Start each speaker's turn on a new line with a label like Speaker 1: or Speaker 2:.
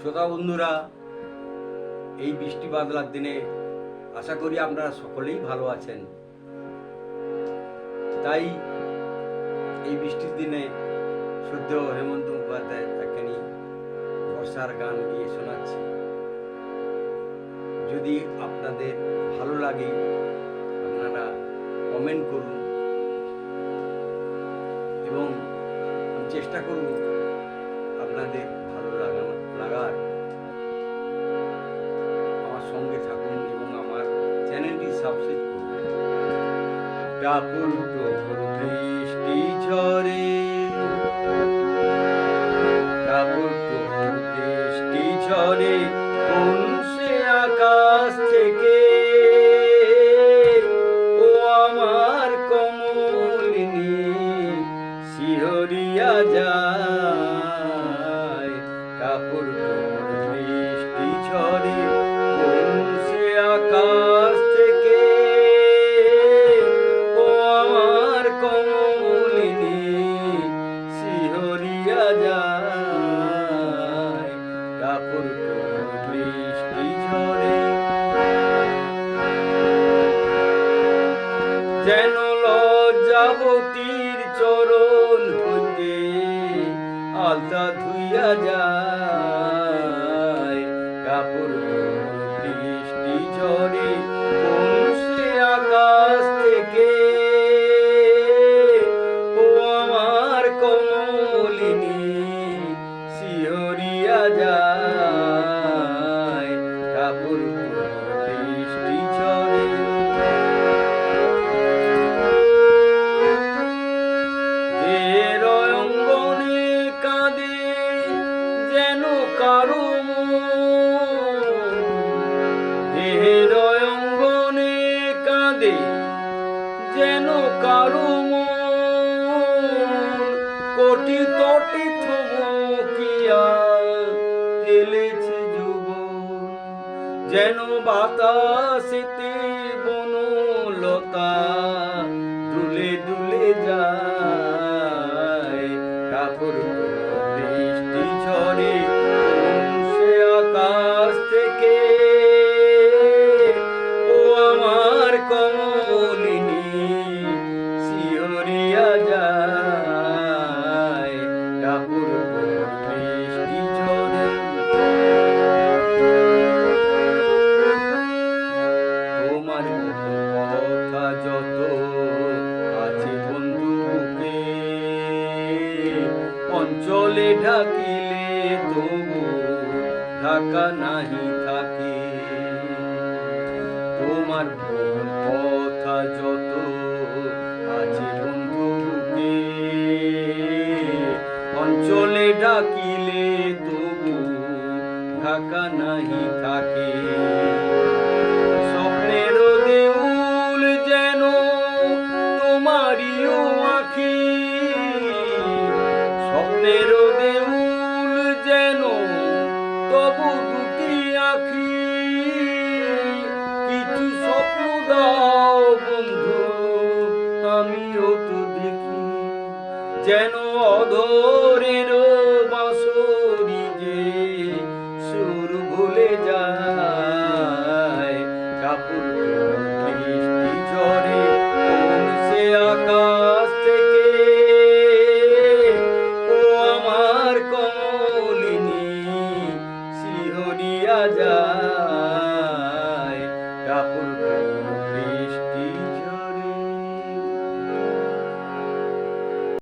Speaker 1: শ্রোতা বন্ধুরা, এই বৃষ্টি বাদলার দিনে আশা করি আপনারা সকলেই ভালো আছেন। তাই এই বৃষ্টির দিনে শুদ্ধ হেমন্ত মুখোপাধ্যায় একখানি বর্ষার গান গিয়ে শোনাচ্ছি। যদি আপনাদের ভালো লাগে, আপনারা কমেন্ট করুন এবং চেষ্টা করব আপনাদের চ্যানেলটি সাবস্ক্রাইব করুন ডাপুর প্রভুর বৃষ্টি ঝরে ডাপুর প্রভুর বৃষ্টি ঝরে কোন সে আকাশ থেকে আমার যায় কাপড় বৃষ্টি ঝরে যেন লজ্জাবতীর চরণ হইতে আলতা ধুইয়া যায় কাপড় বৃষ্টি ঝরে। এর অঙ্গনে কাঁদে যেন কারও দেহের অঙ্গনে কাঁদে যেন কারও কোটি তটি থমকিয়া এলেছে যুব যেন বাতাসেতে বনলতা বৃষ্টি ঝরে সে আকাশ থেকে ও আমার কমলিনী অঞ্চলে ঢাকিলে তবু ঢাকা নাহি থাকে। তোমার কথা যত আছে বন্ধু অঞ্চলে ডাকিলে তবু ঢাকা নাহি থাকে। তবু দুটি আখি, কিছু স্বপ্ন দাও বন্ধু, আমিও তো দেখি যেন অধরের বাসরি যে সুর ভুলে যায়।